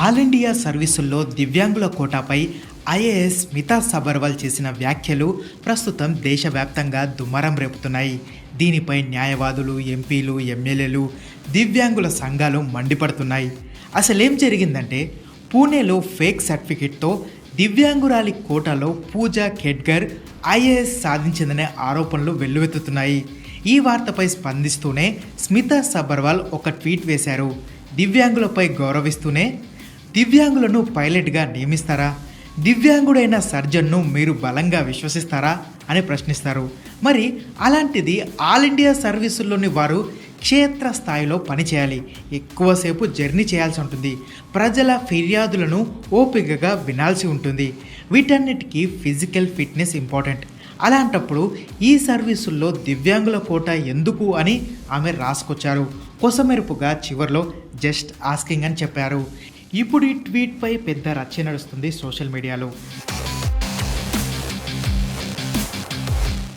All India సర్వీసుల్లో దివ్యాంగుల కోటాపై IAS Smita Sabharwal చేసిన వ్యాఖ్యలు ప్రస్తుతం దేశవ్యాప్తంగా దుమారం రేపుతున్నాయి. దీనిపై న్యాయవాదులు ఎంపీలు ఎమ్మెల్యేలు దివ్యాంగుల సంఘాలు మండిపడుతున్నాయి. అసలేం జరిగిందంటే పూణేలో ఫేక్ సర్టిఫికెట్తో దివ్యాంగురాలి కోటాలో పూజా ఖెడ్గర్ ఐఏఎస్ సాధించిందనే ఆరోపణలు వెల్లువెత్తుతున్నాయి. ఈ వార్తపై స్పందిస్తూనే స్మితా సబర్వాల్ ఒక ట్వీట్ వేశారు. దివ్యాంగులపై గౌరవిస్తూనే దివ్యాంగులను పైలట్గా నియమిస్తారా? దివ్యాంగుడైన సర్జన్ను మీరు బలంగా విశ్వసిస్తారా అని ప్రశ్నిస్తారు. మరి అలాంటిది ఆల్ ఇండియా సర్వీసుల్లోని వారు క్షేత్ర స్థాయిలో పనిచేయాలి. ఎక్కువసేపు జర్నీ చేయాల్సి ఉంటుంది. ప్రజల ఫిర్యాదులను ఓపికగా వినాల్సి ఉంటుంది. వీటన్నిటికీ ఫిజికల్ ఫిట్నెస్ ఇంపార్టెంట్. అలాంటప్పుడు ఈ సర్వీసుల్లో దివ్యాంగుల కోట ఎందుకు అని ఆమె రాసుకొచ్చారు. కొసమెరుపుగా చివర్లో జస్ట్ ఆస్కింగ్ అని చెప్పారు. ఇప్పుడు ఈ ట్వీట్పై పెద్ద రచ్చ నడుస్తుంది సోషల్ మీడియాలో.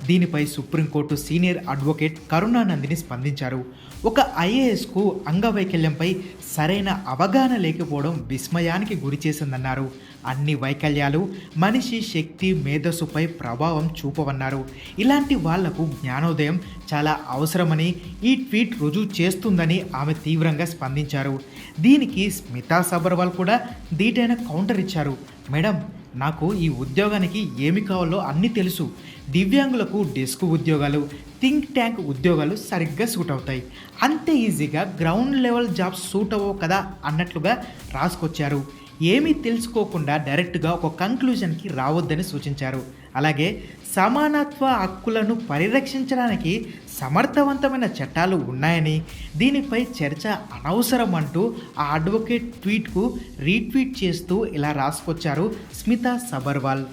దీనిపై సుప్రీంకోర్టు సీనియర్ అడ్వకేట్ కరుణానందిని స్పందించారు. ఒక ఐఏఎస్కు అంగవైకల్యంపై సరైన అవగాహన లేకపోవడం విస్మయానికి గురి చేసిందన్నారు. అన్ని వైకల్యాలు మనిషి శక్తి మేధస్సుపై ప్రభావం చూపవన్నారు. ఇలాంటి వాళ్ళకు జ్ఞానోదయం చాలా అవసరమని ఈ ట్వీట్ రుజువు చేస్తుందని ఆమె తీవ్రంగా స్పందించారు. దీనికి స్మితా సబర్వాల్ కూడా దీటైన కౌంటర్ ఇచ్చారు. మేడం నాకు ఈ ఉద్యోగానికి ఏమి కావాలో అన్నీ తెలుసు. దివ్యాంగులకు డెస్క్ ఉద్యోగాలు థింక్ ట్యాంక్ ఉద్యోగాలు సరిగ్గా సూట్ అవుతాయి. అంతే ఈజీగా గ్రౌండ్ లెవెల్ జాబ్స్ సూట్ అవ్వవు కదా అన్నట్లుగా రాసుకొచ్చారు. ఏమీ తెలుసుకోకుండా డైరెక్ట్గా ఒక కంక్లూజన్కి రావద్దని సూచించారు. అలాగే సమానత్వ హక్కులను పరిరక్షించడానికి సమర్థవంతమైన చట్టాలు ఉన్నాయని దీనిపై చర్చ అనవసరం అంటూ ఆ అడ్వకేట్ ట్వీట్కు రీట్వీట్ చేస్తూ ఇలా రాసుకొచ్చారు స్మితా సబర్వాల్.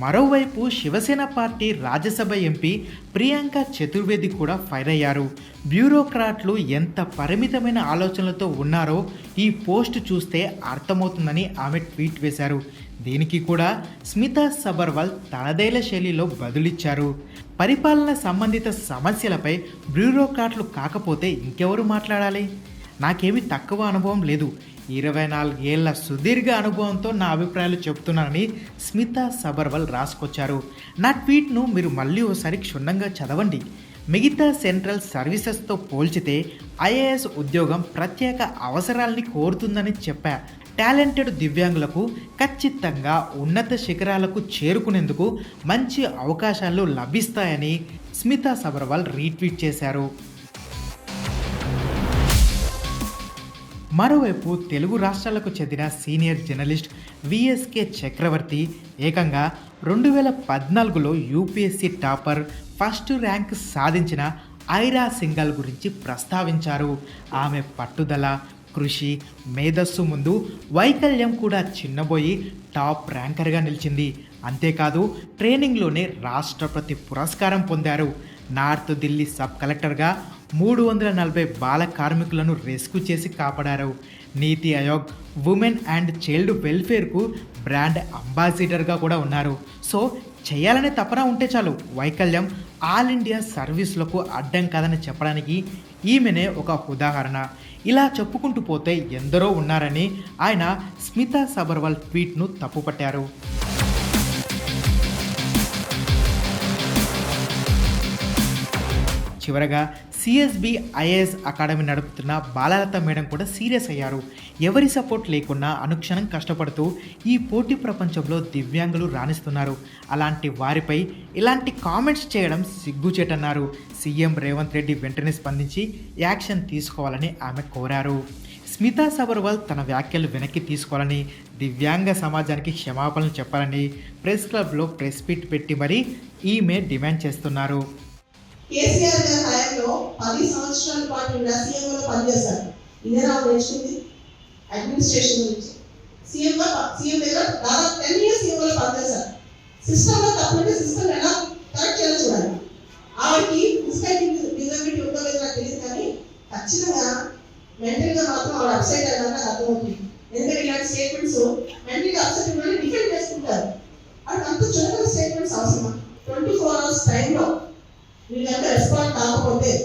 మరోవైపు శివసేన పార్టీ రాజ్యసభ ఎంపీ ప్రియాంక చతుర్వేది కూడా ఫైర్ అయ్యారు. బ్యూరోక్రాట్లు ఎంత పరిమితమైన ఆలోచనలతో ఉన్నారో ఈ పోస్ట్ చూస్తే అర్థమవుతుందని ఆమె ట్వీట్ వేశారు. దీనికి కూడా స్మితా సబర్వాల్ తనదైన శైలిలో బదులిచ్చారు. పరిపాలన సంబంధిత సమస్యలపై బ్యూరోక్రాట్లు కాకపోతే ఇంకెవరు మాట్లాడాలి? నాకేమీ తక్కువ అనుభవం లేదు. ఇరవై నాలుగేళ్ళ సుదీర్ఘ అనుభవంతో నా అభిప్రాయాలు చెప్తున్నానని స్మితా సబర్వాల్ రాసుకొచ్చారు. నా ట్వీట్ను మీరు మళ్ళీ ఓసారి క్షుణ్ణంగా చదవండి. మిగతా సెంట్రల్ సర్వీసెస్తో పోల్చితే ఐఏఎస్ ఉద్యోగం ప్రత్యేక అవసరాల్ని కోరుతుందని చెప్పా. టాలెంటెడ్ దివ్యాంగులకు ఖచ్చితంగా ఉన్నత శిఖరాలకు చేరుకునేందుకు మంచి అవకాశాలు లభిస్తాయని స్మితా సబర్వాల్ రీట్వీట్ చేశారు. మరోవైపు తెలుగు రాష్ట్రాలకు చెందిన సీనియర్ జర్నలిస్ట్ విఎస్కే చక్రవర్తి ఏకంగా రెండు వేల పద్నాలుగులో యూపీఎస్సీ టాపర్ ఫస్ట్ ర్యాంక్ సాధించిన ఐరా సింగల్ గురించి ప్రస్తావించారు. ఆమె పట్టుదల కృషి మేధస్సు ముందు వైకల్యం కూడా చిన్నబోయి టాప్ ర్యాంకర్గా నిలిచింది. అంతేకాదు ట్రైనింగ్లోనే రాష్ట్రపతి పురస్కారం పొందారు. నార్త్ ఢిల్లీ సబ్ కలెక్టర్గా మూడు వందల నలభై బాల కార్మికులను రెస్క్యూ చేసి కాపాడారు. NITI Aayog women and child వెల్ఫేర్కు brand అంబాసిడర్గా కూడా ఉన్నారు. సో చేయాలనే తపన ఉంటే చాలు. వైకల్యం ఆల్ ఇండియా సర్వీసులకు అడ్డం కాదని చెప్పడానికి ఈమెనే ఒక ఉదాహరణ. ఇలా చెప్పుకుంటూ పోతే ఎందరో ఉన్నారని ఆయన స్మితా సబర్వాల్ ట్వీట్ను తప్పుపట్టారు. చివరగా సిఎస్బి ఐఏఎస్ అకాడమీ నడుపుతున్న బాలలత మేడం కూడా సీరియస్ అయ్యారు. ఎవరి సపోర్ట్ లేకున్నా అనుక్షణం కష్టపడుతూ ఈ పోటీ ప్రపంచంలో దివ్యాంగులు రాణిస్తున్నారు. అలాంటి వారిపై ఇలాంటి కామెంట్స్ చేయడం సిగ్గుచేటన్నారు. సీఎం రేవంత్ రెడ్డి వెంటనే స్పందించి యాక్షన్ తీసుకోవాలని ఆమె కోరారు. స్మితా సబర్వాల్ తన వ్యాఖ్యలు వెనక్కి తీసుకోవాలని దివ్యాంగ సమాజానికి క్షమాపణలు చెప్పాలని ప్రెస్ క్లబ్లో ప్రెస్ మీట్ పెట్టి మరీ ఈమె డిమాండ్ చేస్తున్నారు. కేసీఆర్ గారి హయాంలో పది సంవత్సరాల పాటు సీఎంఓలో పనిచేశారు. ఇదే నాకు నేర్చుకుంది అడ్మినిస్ట్రేషన్ గురించి. సీఎంగా సీఎం దగ్గర దాదాపు టెన్ ఇయర్స్ సీఎంలో పనిచేశారు. సిస్టంలో తప్పుంటే సిస్టమ్ ఎలా కరెక్ట్ చేయాలో చూడాలి. ఆవిడకి ఫిజికల్ డిజబిలిటీ ఉందో లేదో నాకు తెలియదు కానీ ఖచ్చితంగా మెంటల్గా మాత్రం ఆవిడ అప్సెట్ అయ్యారని నాకు అర్థమవుతుంది. ఎందుకంటే ఇలాంటి స్టేట్మెంట్స్ మెంటల్గా అప్సెట్ ఉన్న డిఫెండ్ చేసుకుంటారు. అది అంత చులకన స్టేట్మెంట్స్ అవసరమా? ట్వంటీ ఫోర్ అవర్స్ టైంలో Ele até espantava, porque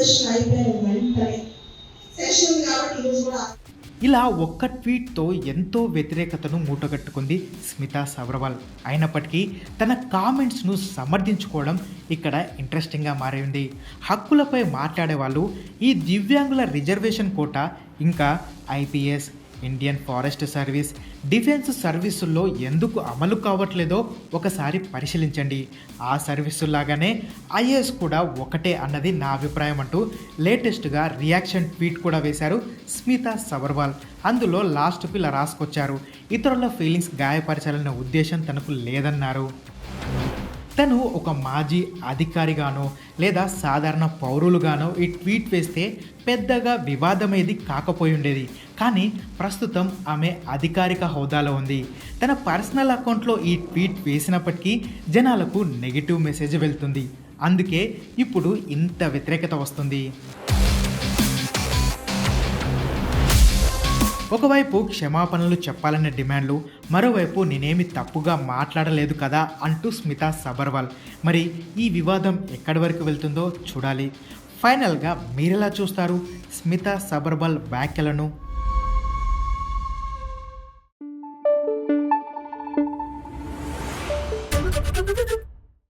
session వెంటనే సెషన్ కాబట్టి ఈరోజు కూడా ఇలా ఒక్క ట్వీట్తో ఎంతో వ్యతిరేకతను మూటగట్టుకుంది స్మితా సబర్వాల్ అయినప్పటికీ తన కామెంట్స్ను సమర్థించుకోవడం ఇక్కడ ఇంట్రెస్టింగ్గా మారింది. హక్కులపై మాట్లాడే వాళ్ళు ఈ దివ్యాంగుల రిజర్వేషన్ కోట ఇంకా IPS Indian forest service defence సర్వీసుల్లో ఎందుకు అమలు కావట్లేదో ఒకసారి పరిశీలించండి. ఆ సర్వీసుల్లాగానే ఐఏఎస్ కూడా ఒకటే అన్నది నా అభిప్రాయం అంటూ లేటెస్ట్గా రియాక్షన్ ట్వీట్ కూడా వేశారు స్మితా సబర్వాల్ అందులో లాస్ట్కు ఇలా రాసుకొచ్చారు. ఇతరుల ఫీలింగ్స్ గాయపరచాలన్న ఉద్దేశం తనకు లేదన్నారు. తను ఒక మాజీ అధికారిగానో లేదా సాధారణ పౌరులుగానో ఈ ట్వీట్ వేస్తే పెద్దగా వివాదమేది కాకపోయి ఉండేది. కానీ ప్రస్తుతం ఆమె అధికారిక హోదాలో ఉంది. తన పర్సనల్ అకౌంట్లో ఈ ట్వీట్ వేసినప్పటికీ జనాలకు నెగిటివ్ మెసేజ్ వెళ్తుంది. అందుకే ఇప్పుడు ఇంత వ్యతిరేకత వస్తుంది. ఒకవైపు క్షమాపణలు చెప్పాలనే డిమాండ్లు మరోవైపు నేనేమి తప్పుగా మాట్లాడలేదు కదా అంటూ స్మిత సబర్వాల్. మరి ఈ వివాదం ఎక్కడి వరకు వెళ్తుందో చూడాలి. ఫైనల్గా మీరెలా చూస్తారు? స్మిత సబర్వాల్ వ్యాఖ్యలను